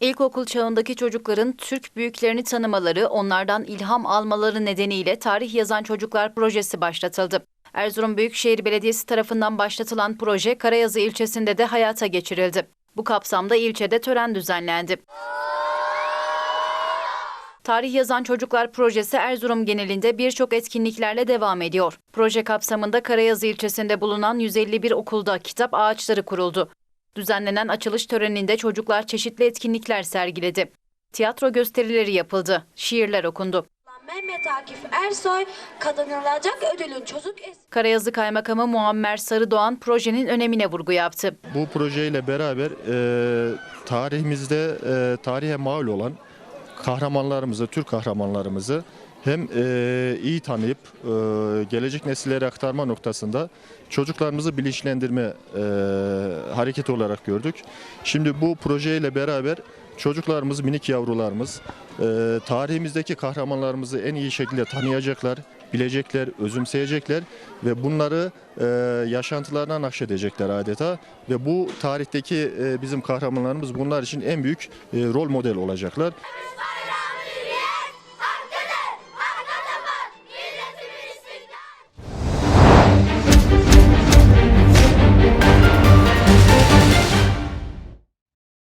İlkokul çağındaki çocukların Türk büyüklerini tanımaları, onlardan ilham almaları nedeniyle Tarih Yazan Çocuklar projesi başlatıldı. Erzurum Büyükşehir Belediyesi tarafından başlatılan proje Karayazı ilçesinde de hayata geçirildi. Bu kapsamda ilçede tören düzenlendi. Tarih Yazan Çocuklar projesi Erzurum genelinde birçok etkinliklerle devam ediyor. Proje kapsamında Karayazı ilçesinde bulunan 151 okulda kitap ağaçları kuruldu. Düzenlenen açılış töreninde çocuklar çeşitli etkinlikler sergiledi. Tiyatro gösterileri yapıldı, şiirler okundu. Mehmet Akif Ersoy kazanılacak ödülün çocuk es- Karayazı Kaymakamı Muammer Sarıdoğan projenin önemine vurgu yaptı. Bu projeyle beraber e, tarihimizde e, tarihe mal olan kahramanlarımızı, Türk kahramanlarımızı hem e, iyi tanıyıp e, gelecek nesillere aktarma noktasında çocuklarımızı bilinçlendirme e, hareketi olarak gördük. Şimdi bu projeyle beraber çocuklarımız, minik yavrularımız e, tarihimizdeki kahramanlarımızı en iyi şekilde tanıyacaklar, bilecekler, özümseyecekler ve bunları e, yaşantılarına nakşedecekler adeta ve bu tarihteki e, bizim kahramanlarımız bunlar için en büyük e, rol model olacaklar.